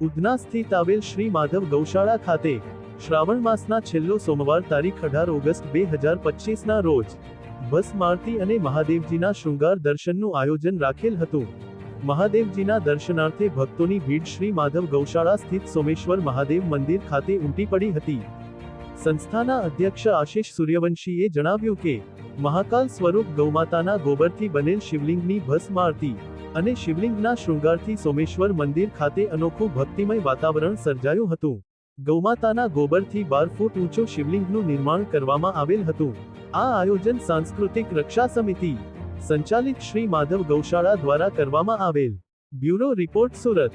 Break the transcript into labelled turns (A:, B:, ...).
A: ઉધના સ્થિત આવેલ શ્રી માધવ ગૌશાળા ખાતે શ્રાવણ માસના છેલ્લો સોમવાર તારીખ અઢાર ઓગસ્ટ બે હજાર પચીસના રોજ બસ મારતી અને મહાદેવજીના શૃંગાર દર્શનનું આયોજન રાખેલ હતું. મહાદેવજીના દર્શનાર્થે ભક્તોની ભીડ શ્રી માધવ ગૌશાળા સ્થિત સોમેશ્વર મહાદેવ મંદિર ખાતે ઉમટી પડી હતી. સંસ્થાના અધ્યક્ષ આશિષ સૂર્યવંશીએ જણાવ્યું કે, મહાકાલ સ્વરૂપ ગૌમાતાના ગોબરથી બનેલ શિવલિંગની ભસ્મ આરતી અને શિવલિંગના શૃંગારથી સોમેશ્વર મંદિર ખાતે અનોખું ભક્તિમય વાતાવરણ સર્જાયું હતું. ગૌમાતાના ગોબરથી બાર ફૂટ ઊંચું શિવલિંગનું નિર્માણ કરવામાં આવેલ હતું. આ આયોજન સાંસ્કૃતિક રક્ષા સમિતિ, સંચાલિત શ્રી માધવ ગૌશાળા દ્વારા કરવામાં આવેલ. Bureau report Surat.